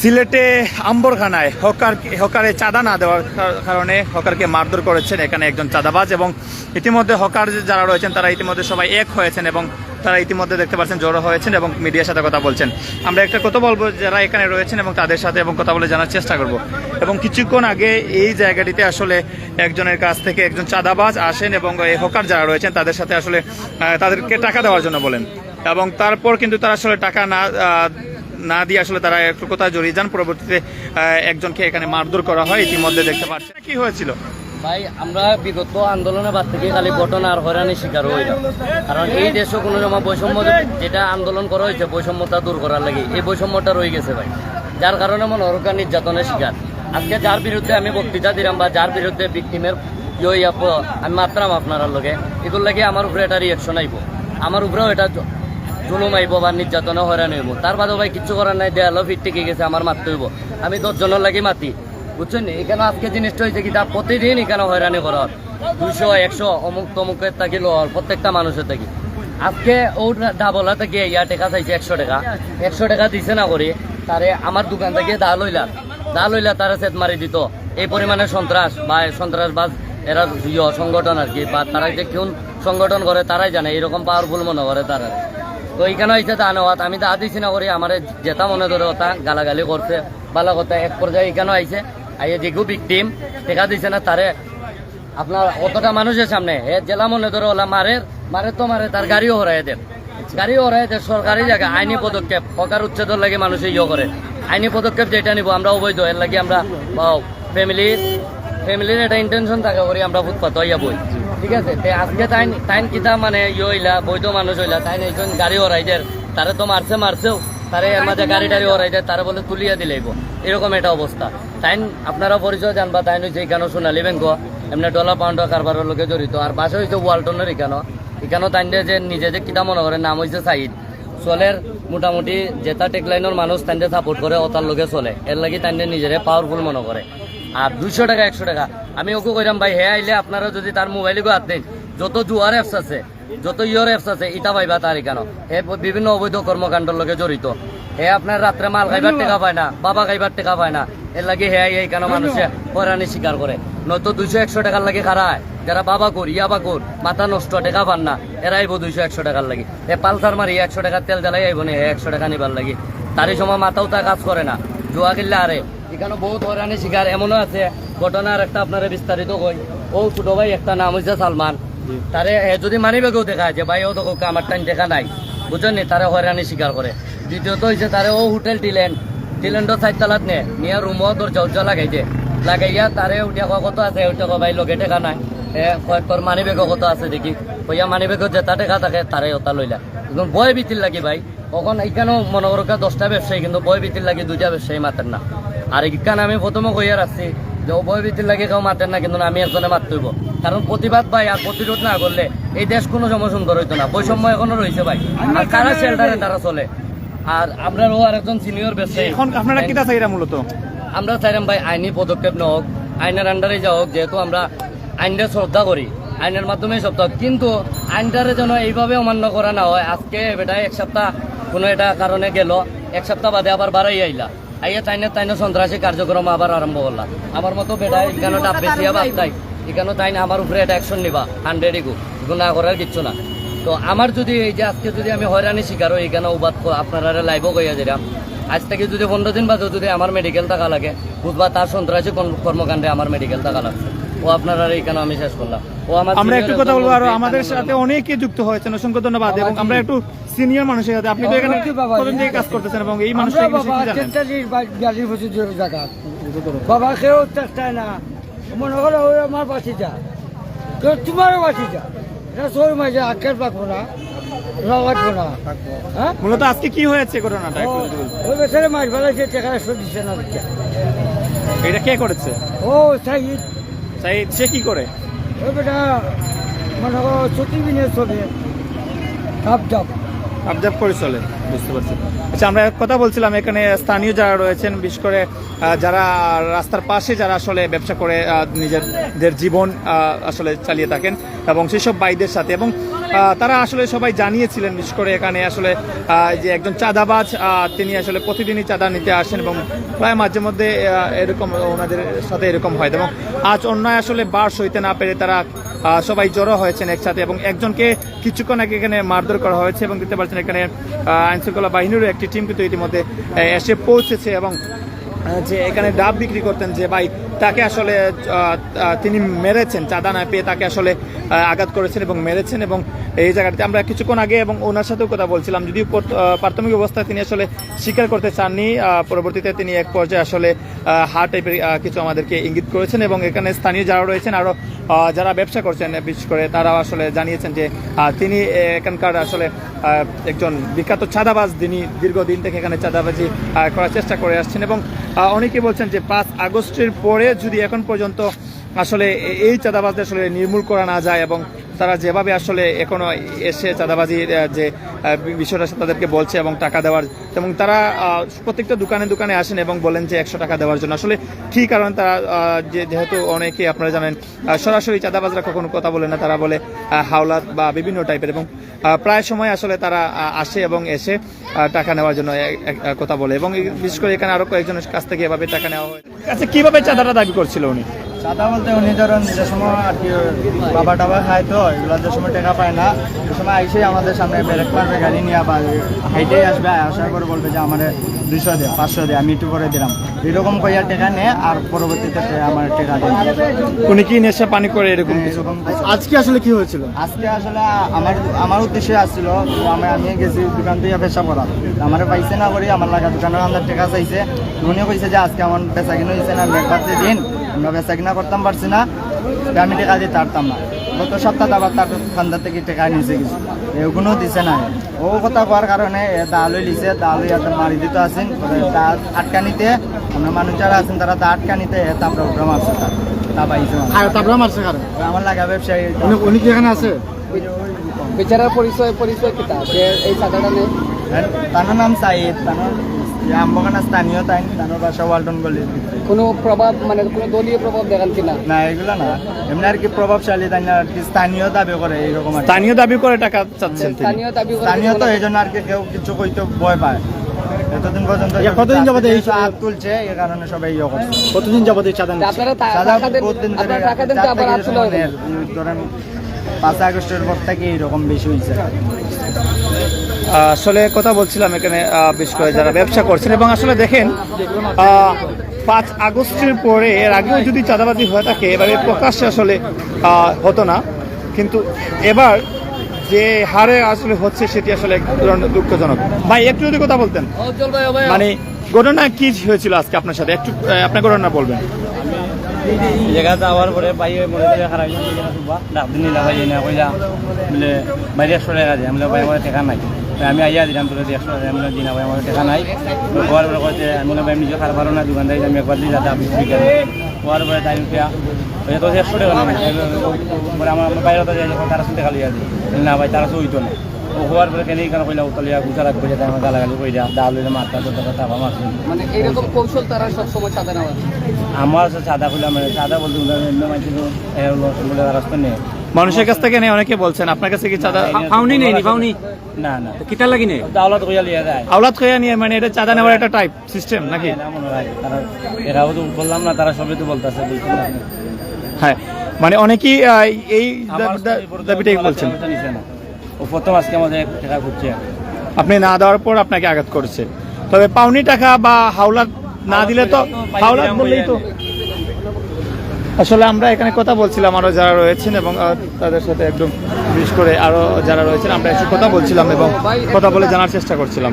সিলেটে আম্বরখানায় হকার হকারে চাঁদা না দেওয়ার কারণে হকারকে মারধর করেছেন এখানে একজন চাঁদাবাজ এবং ইতিমধ্যে হকার যারা রয়েছেন, তারা ইতিমধ্যে সবাই এক হয়েছেন এবং তারা ইতিমধ্যে দেখতে পাচ্ছেন জড়ো হয়েছেন এবং মিডিয়ার সাথে কথা বলছেন। আমরা একটা কথা বলব, যারা এখানে রয়েছেন এবং তাদের সাথে এবং কথা বলে জানার চেষ্টা করব। এবং কিছুক্ষণ আগে এই জায়গাটিতে আসলে একজনের কাছ থেকে একজন চাঁদাবাজ আসেন এবং এই হকার যারা রয়েছেন, তাদের সাথে আসলে তাদেরকে টাকা দেওয়ার জন্য বলেন। এবং তারপর কিন্তু তারা আসলে টাকা না না দিয়ে আসলে তারা কোথায় জড়িয়ে যান, পরবর্তীতে একজনকে এখানে মারধর করা হয়, ইতিমধ্যে দেখতে পাচ্ছেন কি হয়েছিল? ভাই, আমরা বিগত আন্দোলনের বাদ থেকে খালি ঘটনা আর হয়রানির শিকার হইলাম কারণ এই দেশে কোনো সময় বৈষম্য যেটা আন্দোলন করা হয়েছে বৈষম্যতা দূর করার লাগে। এই বৈষম্যটা রয়ে গেছে ভাই। যার কারণে মনে হরকার নির্যাতনের শিকার। আজকে যার বিরুদ্ধে আমি বক্তৃতা দিলাম বা যার বিরুদ্ধে ভিক্টিমের ইয়ে আমি মাত্রাম আপনার লগে। এগুলো লাগে আমার উপরে এটা রিয়েকশন আইব। আমার উপরেও এটা জুলুম আইব বা নির্যাতনে হয়রান হইব। তার বাদেও ভাই কিচ্ছু করার নাই দেয়ালো ফিট টিকে গেছে, আমার মারতে হইব। আমি দশজনের লাগি মাতি। বুঝছেন এখানে আজকে জিনিসটা হয়েছে কি, তা প্রতিদিন এখানে হয়রানি করা হয়। দুইশো, একশো, অমুক তমুকের থাকি লওয়ার প্রত্যেকটা মানুষের থাকি। আজকে ও ডাবলা থেকে, ইয়া টাকা চাইছে একশো টাকা। একশো টাকা দিছে না করে, তারে আমার দোকান থেকে দা লইলা। দা লইলা তারা সেট মারি দিত। এই পরিমাণে সন্ত্রাস, বা সন্ত্রাসবাজ, এরা সংগঠন আর কি, বা তারা যে কোন সংগঠন করে, তারাই জানে। এরকম পাওয়ারফুল মনে করে তারা। তো এইখানে হয়েছে তা নেওয়াত আমি দা দিছি না করি আমার যেটা মনে ধরে ওটা গালাগালি করছে। ভালো কথা, এক পর্যায়ে এখানে আইছে, আইয়ে যেগু বিক্টিম দেখা দিছে না তারে। আপনার অতটা মানুষের সামনে, এ জেলা মনে ধরে ওলা মারে মারে তো মারে, তার গাড়িও হরাই দেন। গাড়িও হরাই দেয় সরকারি জায়গা আইনি পদক্ষেপ, হকার উচ্ছেদর লাগে মানুষে ইয়ে করে। আইনি পদক্ষেপ যেটা নিব, আমরা অবৈধ এর লাগে আমরা ফ্যামিলির ফ্যামিলির একটা ইন্টেনশন থাকা করি আমরা ফুটপাত হইয়া বই। ঠিক আছে আজকে তাইন তাইন কিতা মানে ইয়ে হইলা বৈধ মানুষ হইলা তাইন একজন গাড়ি হরাই দেয় তারে তো মারছে মারছেও তারে এর মাঝে গাড়ি টাড়ি হরাই দেয় তারে বলে তুলিয়া দিলেইব এরকম একটা অবস্থা। তাইন আপনারা পরিচয় জানবা তাইন হচ্ছে এখানে সোনালী ব্যাংক এমনি ডলার পাউন্ডার কারবারের লোকে জড়িত। আর বাসা হয়েছে ওয়ালটনের এখানে এখানেও তাইন যে নিজে যে কিতা মনে করে নাম হয়েছে সাইদ। চলের মোটামুটি যেটা টেকলাইনের মানুষ তাইন সাপোর্ট করে ওতার লোকে চলে। এর লাগি তাইন নিজেরে পাওয়ারফুল মনে করে। আর দুইশো টাকা একশো টাকা। আমি ওকে কইরাম ভাই হে আইলে আপনারা যদি তার মোবাইলে গো হাত দেন যত জুয়ার অ্যাপস আছে যত ইয়র অ্যাপস আছে ইটা পাইবা তার কেন? হে বিভিন্ন অবৈধ কর্মকাণ্ডের লগে জড়িত। হে আপনার রাত্রে মাল খাইবার টাকা পায় না বাবা খাইবার টাকা পায় না। এর লাগে হে এই কেন মানুষে হয়রানি স্বীকার করে? নয়তো দুইশো একশো টাকার লাগে খারায়। যারা বাবা কর ইয়াবা কর মাথা নষ্ট টাকা পান না এরা আইব দুইশো একশো টাকার লাগে। এ পালসার মারি একশো টাকার তেল জ্বালাই আইব না হে একশো টাকা নিবার লাগে। তারই সময় মাথাও তা কাজ করে না। জুয়া কিনলে আরে এখানে বহুত হয়রানি শিকার এমনও আছে। ঘটনার একটা আপনারা বিস্তারিত কই। ও ছোট ভাই একটা নাম হয়েছে সালমান। তারে যদি মানিবে কেউ দেখা যে ভাই ও তো আমার টাইম দেখা নাই। বুঝছেন নি তারে হয়রানি স্বীকার করে। দ্বিতীয়ত হয়েছে তারে ও হোটেল টিলেন্ড টিলেন্ডর সাইড তালাত নে নিয়ে রুমও দরজা উজ্জা লাগাইছে লাগাইয়া তারে উঠিয়া কয় কত আছে ওইটা কয় ভাই লোকে টেকা নাই। তোর মানি বেগ কত আছে দেখি? কইয়া মানি বেগত যেটা টেকা থাকে তারে ওটা লইলা। একদম বয় বিতির লাগে ভাই। তখন এইখানেও মনে করো দশটা ব্যবসায়ী কিন্তু বয় বিতির লাগে দুইটা ব্যবসায়ী মাতেন না। আর এইখানে আমি প্রথমে কইয়া রাখছি যে বয় লাগে কেউ মাতেন না কিন্তু আমি একজনে মারতেইব কারণ প্রতিবাদ ভাই আর প্রতিরোধ না করলে এই দেশ কোনো সময় সুন্দর হইতো না। বৈষম্য এখনও রয়েছে ভাই। আর কারা শেল্টারে তারা চলে। আর আপনার ও আর একজন সিনিয়র ব্যবসায়ী এখন আপনারা কিতা চাইরা মূলত? আমরা চাইলাম ভাই আইনি পদক্ষেপ নেওয়া হোক আইনের আন্ডারে যাওয়া হোক যেহেতু আমরা আইনটা শ্রদ্ধা করি আইনের মাধ্যমে সব হোক। কিন্তু আইনটারে যেন এইভাবে অমান্য করা না হয় আজকে বেটা এক সপ্তাহ কোনো এটা কারণে গেল এক সপ্তাহ বাদে আবার বাড়াই আইলা। আইয়া তাইনে তাইনে সন্ত্রাসী কার্যক্রম আবার আরম্ভ করলাম আমার মতো বেটা এখানে ডাব বেশি আবার তাই। এখানে তাইনে আমার উপরে এটা অ্যাকশন নিবা হান্ড্রেড ইগু এগুলো না করার কিচ্ছু না। তো আমার যদি এই যে আজকে যদি আমি হয়রানি শিকার হই এখানে উবাদ আপনারা লাইভও কইয়া দিলাম। আজ থেকে যদি পনেরো দিন বাদে যদি আমার মেডিকেল টাকা লাগে বুধবার তার সন্ত্রাসী কর্ম- কর্মকাণ্ডে আমার মেডিকেল টাকা লাগছে। ও আপনারা এইখানে আমি শেষ করলাম। ও আমার আমরা একটু কথা বলব আরও আমাদের সাথে অনেকে যুক্ত হয়েছেন অসংখ্য ধন্যবাদ এবং আমরা একটু সিনিয়র মানুষের সাথে আপনি তো এখানে কতদিন থেকে কাজ করতেছেন এবং এই মানুষটা বিয়াল্লিশ বছর ধরে জায়গা। বাবা কেউ চেষ্টায় না। মনে করো ওই আমার বাঁচিটা তো তোমারও বাঁচিটা এটা সই মাঝে আখের পাকবো না না। হ্যাঁ? মূলত আজকে কি হয়েছে ঘটনাটা ওই বেচারে মাছ ফেলাইছে টাকা দিচ্ছে না। এটা কে করেছে? ও সাইড তাই সে কি করে? ওই বেটা মনে করো ছুটি বিনে চলে। ধাপ অবজার্ভ করে চলে বুঝতে পারছি। আচ্ছা আমরা এক কথা বলছিলাম এখানে স্থানীয় যারা রয়েছেন বিশেষ করে যারা রাস্তার পাশে যারা আসলে ব্যবসা করে নিজেদের জীবন আসলে চালিয়ে থাকেন এবং সেসব বাইদের সাথে এবং তারা আসলে সবাই জানিয়েছিলেন বিশেষ করে এখানে আসলে যে একজন চাঁদাবাজ তিনি আসলে প্রতিদিনই চাঁদা নিতে আসেন এবং প্রায় মাঝে মধ্যে এরকম ওনাদের সাথে এরকম হয়। এবং আজ অন্যায় আসলে বার সইতে না পেরে তারা সবাই জড়ো হয়েছেন একসাথে এবং একজনকে কিছুক্ষণ আগে এখানে মারধর করা হয়েছে এবং দেখতে পাচ্ছেন এখানে আইন শৃঙ্খলা বাহিনীরও একটি টিম কিন্তু ইতিমধ্যে এসে পৌঁছেছে এবং যে এখানে ডাব বিক্রি করতেন যে ভাই তাকে আসলে তিনি মেরেছেন, চাঁদা না পেয়ে তাকে আসলে আঘাত করেছেন এবং মেরেছেন এবং এই জায়গাটিতে আমরা কিছুক্ষণ আগে এবং ওনার সাথেও কথা বলছিলাম। যদিও প্রাথমিক অবস্থায় তিনি আসলে স্বীকার করতে চাননি পরবর্তীতে তিনি এক পর্যায়ে আসলে হার্ট টাইপের কিছু আমাদেরকে ইঙ্গিত করেছেন এবং এখানে স্থানীয় যারা রয়েছেন আরও যারা ব্যবসা করছেন, বিশেষ করে তারাও আসলে জানিয়েছেন যে তিনি এখানকার আসলে একজন বিখ্যাত চাঁদাবাজ তিনি দীর্ঘদিন থেকে এখানে চাঁদাবাজি করার চেষ্টা করে আসছেন এবং অনেকে বলছেন যে পাঁচ আগস্টের পরে যদি এখন পর্যন্ত আসলে এই চাঁদাবাজদের আসলে নির্মূল করা না যায় এবং তারা যেভাবে আসলে এখনও এসে চাঁদাবাজির যে বিষয়টা তাদেরকে বলছে এবং টাকা দেওয়ার এবং তারা প্রত্যেকটা দোকানে দোকানে আসেন এবং বলেন যে একশো টাকা দেওয়ার জন্য। আসলে কি কারণ তারা যেহেতু অনেকে আপনারা জানেন সরাসরি চাঁদাবাজরা কখনো কথা বলে না, তারা বলে হাওলাত বা বিভিন্ন টাইপের এবং প্রায় সময় আসলে তারা আসে এবং এসে টাকা নেওয়ার জন্য কথা বলে এবং বিশেষ করে এখানে আরও কয়েকজনের কাছ থেকে এভাবে টাকা নেওয়া হয়। আচ্ছা কীভাবে চাঁদাটা দাবি করছিল উনি? সাদা বলতে উনি ধরুন যে সময় আর কি বাবা টাবা খায় তো এগুলো যে সময় টাকা পায় না সে সময় আইসে আমাদের সামনে ব্রেক মারবে গাড়ি নিয়ে বা হাইটেই আসবে আসার পরে বলবে যে আমার দুশো দে পাঁচশো দে আমি একটু করে দিলাম। এরকম কইয়া টাকা নেয় আর পরবর্তীতে সে আমার টাকা দেয়। উনি কি নেশা পানি করে এরকম আজকে আসলে কি হয়েছিল? আজকে আসলে আমার আমার উদ্দেশ্যে আসছিল আমি আমি গেছি দোকান থেকে পেশা করা। আমার পাইছে না করি আমার লাগা দোকানের আমার টাকা চাইছে। উনিও কইছে যে আজকে আমার বেচা কিনা হয়েছে না মেঘ দিন। আমরা বেচা কিনা করতাম পারছি না। আমি টাকা দিতে পারতাম না। গত সপ্তাহ আবার তার দোকানদার থেকে টাকা নিয়েছে কিছু। এগুলো দিছে না। ও কথা করার কারণে এ দা লই লিছে দা লই এত মারি দিতে আছেন। তা আটকা নিতে আমরা মানুষ যারা আছেন তারা তা আটকা নিতে এ তা আমরা উপরে মারছে তা তা পাইছে তারপরে মারছে কারণ আমার লাগা ব্যবসায়ী উনি উনি কি এখানে আছে? বেচারার পরিচয় পরিচয় কিতা? যে এই চাঁদাটা নেই তানোর নাম সাইদ আমবাগানা স্থানীয় তাই বাসা ওয়ালটন গলির কোনো প্রভাব মানে কোনো দলীয় প্রভাব দেখান কিনা না? এগুলো না। এমনি আর কি প্রভাবশালী তাই না আর কি স্থানীয় দাবি করে এইরকম আর কি। স্থানীয় দাবি করে টাকা চাচ্ছেন তিনি? স্থানীয় দাবি করে স্থানীয় তো এই জন্য আর কি কেউ কিছু কইতে ভয় পায়। এতদিন পর্যন্ত ইয়া, কতদিন যাবত এই- হাত তুলছে এই কারণে সবাই ইয়ে করছে। কতদিন যাবত এই চাঁদা নিচ্ছে? আপনারা টা- সাদা টাকা দেন বহুদিন ধরে আপনারা টাকা দেন তো চার আবার থেকে হাত তুলে ধরেন পাঁচ আগস্টের পর থেকে এইরকম বেশি হয়েছে আসলে কথা বলছিলাম এখানে বিশেষ করে যারা ব্যবসা করছেন এবং আসলে দেখেন পাঁচ আগস্টের পরে এর আগেও যদি চাঁদাবাজি হয়ে থাকে এবারে প্রকাশ্যে আসলে হতো না। কিন্তু এবার যে হারে আসলে হচ্ছে সেটি আসলে এক ধরনের দুঃখজনক। ভাই একটু যদি কথা বলতেন। মানে ঘটনা কি হয়েছিল আজকে আপনার সাথে? একটু আপনার ঘটনা বলবেন। জায়গা যাওয়ার পরে পাই মনে করে খারাপ ডাক দিন নিলা ভাই না কইলা বলে বাইরে আমি ভাই আমার নাই। আমি আইয়া দিলাম তোর একশো আমি বলে, আমার টাকা নাই। হওয়ার পরে কইতে আমি আমি নিজে খারাপ পারো না দোকানদারি আমি একবার দিয়ে যাতে আমি বিকেল হওয়ার পরে তাই ওই তো একশো টাকা নাই পরে আমার আমার বাইরে যাই যখন তারা টাকা লিয়া দিই না ভাই তারা তো হইতো না। ও হওয়ার পরে কেন কেন কইলা উতলিয়া গুছা রাখব যে আমার গালাগালি কইলা ডাল লইলে মারতা তো টাকা টাকা মারছি। মানে এইরকম কৌশল তারা সবসময় চাঁদা নেওয়া আমার হচ্ছে সাদা খুলে মানে সাদা বলতে বলে রাস্তা নেই মানুষের কাছ থেকে নেই অনেকে বলছেন আপনার কাছে কি চাঁদা ফাউনি নেই ফাউনি না না। কিতা লাগি নেই? দাওলাত কইয়া লিয়া যায়। আওলাদ খোয়া নিয়ে মানে এটা চাঁদা নেওয়ার একটা টাইপ সিস্টেম নাকি? তারা এরাও তো বললাম না তারা সবই তো বলতেছে হ্যাঁ মানে অনেকেই এই দাবিটাই বলছেন। ও প্রথম আজকে আমাদের টাকা ঘুরছে আপনি না দেওয়ার পর আপনাকে আঘাত করছে। তবে পাওনি টাকা বা হাওলাত না দিলে তো হাওলাত বললেই তো আসলে আমরা এখানে কথা বলছিলাম আরও যারা রয়েছেন এবং তাদের সাথে একদম বিশেষ করে আরও যারা রয়েছেন, আমরা একটু কথা বলছিলাম এবং কথা বলে জানার চেষ্টা করছিলাম।